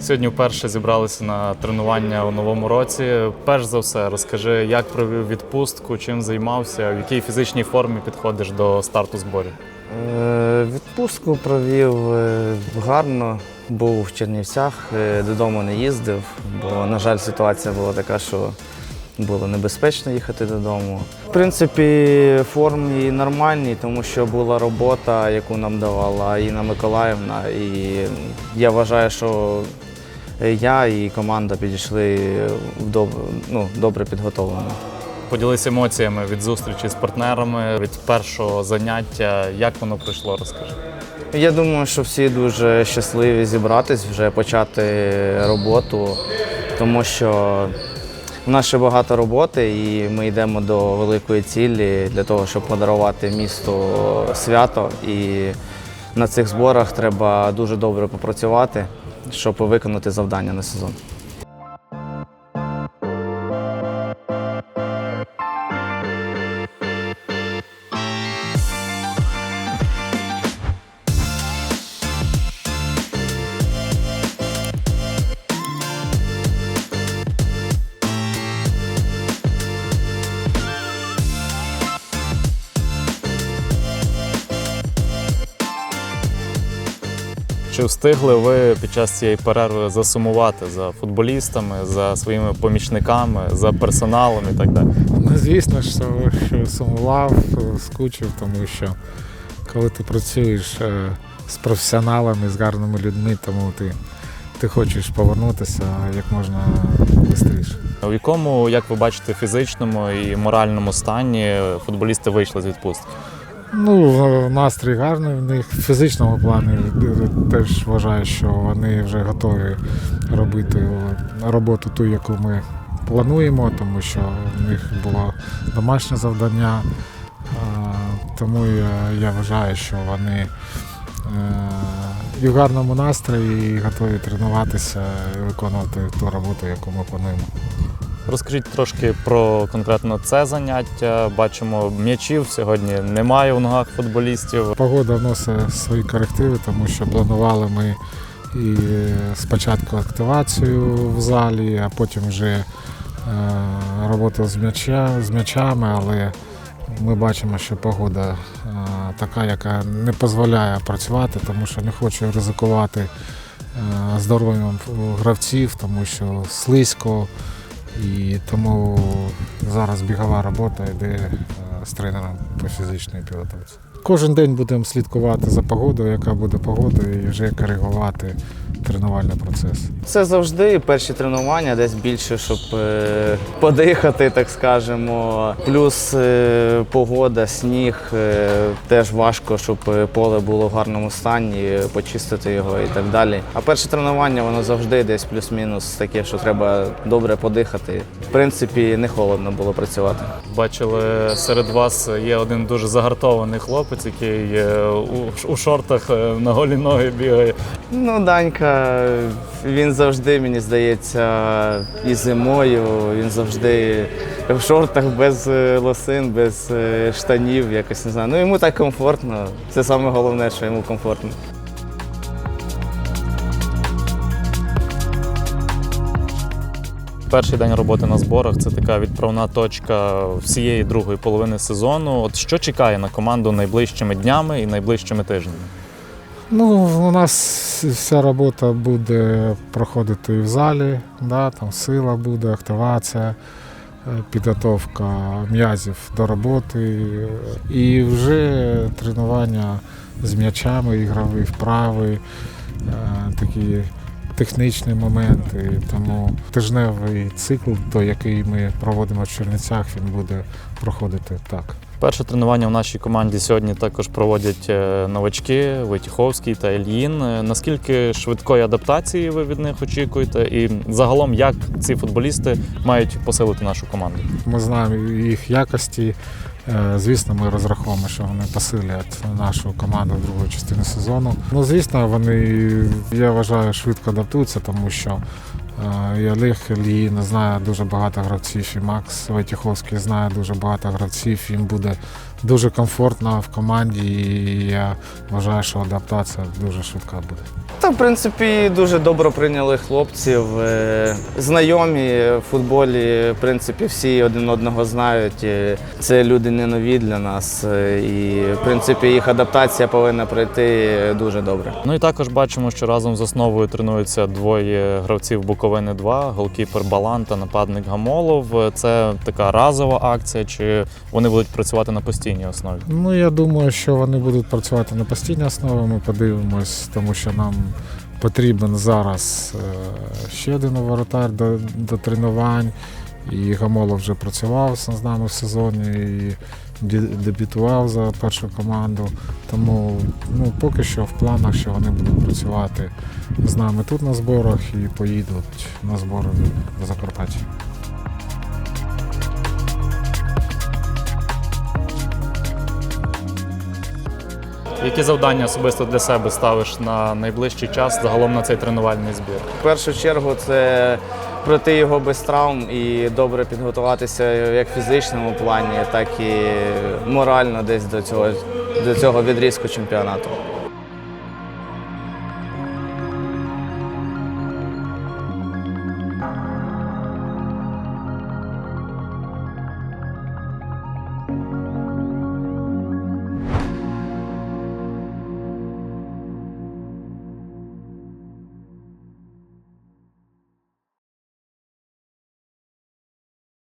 Сьогодні вперше зібралися на тренування у новому році. Перш за все, розкажи, як провів відпустку, чим займався, в якій фізичній формі підходиш до старту зборів. Е, Відпустку провів е, гарно, був в Чернівцях, е, додому не їздив, бо, на жаль, ситуація була така, що було небезпечно їхати додому. В принципі, форм нормальні, тому що була робота, яку нам давала Інна Миколаївна. І я вважаю, що я і команда підійшли в доб... ну, добре підготовлені. Поділись емоціями від зустрічі з партнерами, від першого заняття. Як воно пройшло, розкажи. Я думаю, що всі дуже щасливі зібратись, вже почати роботу, тому що в нас ще багато роботи, і ми йдемо до великої цілі для того, щоб подарувати місту свято. І на цих зборах треба дуже добре попрацювати, щоб виконати завдання на сезон. Чи встигли ви під час цієї перерви засумувати за футболістами, за своїми помічниками, за персоналом і так далі? Ну, звісно що- що сумував, скучив, тому що коли ти працюєш е, з професіоналами, з гарними людьми, тому ти, ти хочеш повернутися як можна швидше. У якому, як ви бачите, фізичному і моральному стані футболісти вийшли з відпустки? Ну, настрій гарний в них. В фізичному плані теж вважаю, що вони вже готові робити роботу ту, яку ми плануємо, тому що в них було домашнє завдання. Тому я, я вважаю, що вони е, і в гарному настрої, і готові тренуватися і виконувати ту роботу, яку ми плануємо. Розкажіть трошки про конкретно це заняття. Бачимо, м'ячів сьогодні немає у ногах футболістів. Погода вносить свої корективи, тому що планували ми і спочатку активацію в залі, а потім вже е, роботу з, м'яча, з м'ячами, але ми бачимо, що погода е, така, яка не дозволяє працювати, тому що не хочу ризикувати е, здоров'ям гравців, тому що слизько. І тому зараз бігова робота йде е, з тренером по фізичній підготовці. Кожен день будемо слідкувати за погодою, яка буде погода, і вже коригувати тренувальний процес. Це завжди перші тренування, десь більше, щоб е, подихати, так скажемо. Плюс е, погода, сніг е, теж важко, щоб поле було в гарному стані, почистити його і так далі. А перше тренування воно завжди десь плюс-мінус таке, що треба добре подихати. В принципі, не холодно було працювати. Бачили, серед вас є один дуже загартований хлопець, який у, шортах на голі ноги бігає. Ну, Данька, він завжди, мені здається, і зимою, він завжди в шортах без е, лосин, без е, штанів, якось не знаю. Ну йому так комфортно. Це саме головне, що йому комфортно. Перший день роботи на зборах це така відправна точка всієї другої половини сезону. От що чекає на команду найближчими днями і найближчими тижнями? Ну, у нас вся робота буде проходити в залі, да, там сила буде, активація, е, підготовка м'язів до роботи. І вже тренування з м'ячами, ігрові вправи, е, такі технічні моменти. Тому тижневий цикл, той, який ми проводимо в Чернівцях, він буде проходити так. Перше тренування в нашій команді сьогодні також проводять е, новачки Войтіховський та Ільїн. Е, Наскільки швидкої адаптації ви від них очікуєте? І загалом, як ці футболісти мають посилити нашу команду? Ми знаємо їх якості. Е, Звісно, ми розраховуємо, що вони посилять нашу команду в другої частини сезону. Ну, звісно, вони, я вважаю, швидко адаптуються, тому що і Олег не знає дуже багато гравців, і Макс Вайтіховський знає дуже багато гравців. Їм буде дуже комфортно в команді, і я вважаю, що адаптація дуже швидка буде. Та, в принципі, дуже добре прийняли хлопців. е, Знайомі в футболі, в принципі, всі один одного знають. Це люди не нові для нас. е, І, в принципі, їх адаптація повинна пройти дуже добре. Ну і також бачимо, що разом з основою тренуються двоє гравців Буковини 2 голкіпер Балан та нападник Гамолов. Це така разова акція, чи вони будуть працювати на постійній основі? Ну, я думаю, що вони будуть працювати на постійній основі. Ми подивимось, тому що нам потрібен зараз е, ще один воротар до, до тренувань. І Гамолов вже працював з нами в сезоні і дебютував за першу команду. Тому ну, поки що в планах, що вони будуть працювати з нами тут на зборах і поїдуть на збори в Закарпаття. Які завдання особисто для себе ставиш на найближчий час загалом на цей тренувальний збір? В першу чергу це пройти його без травм і добре підготуватися як в фізичному плані, так і морально десь до цього, до цього відрізку чемпіонату.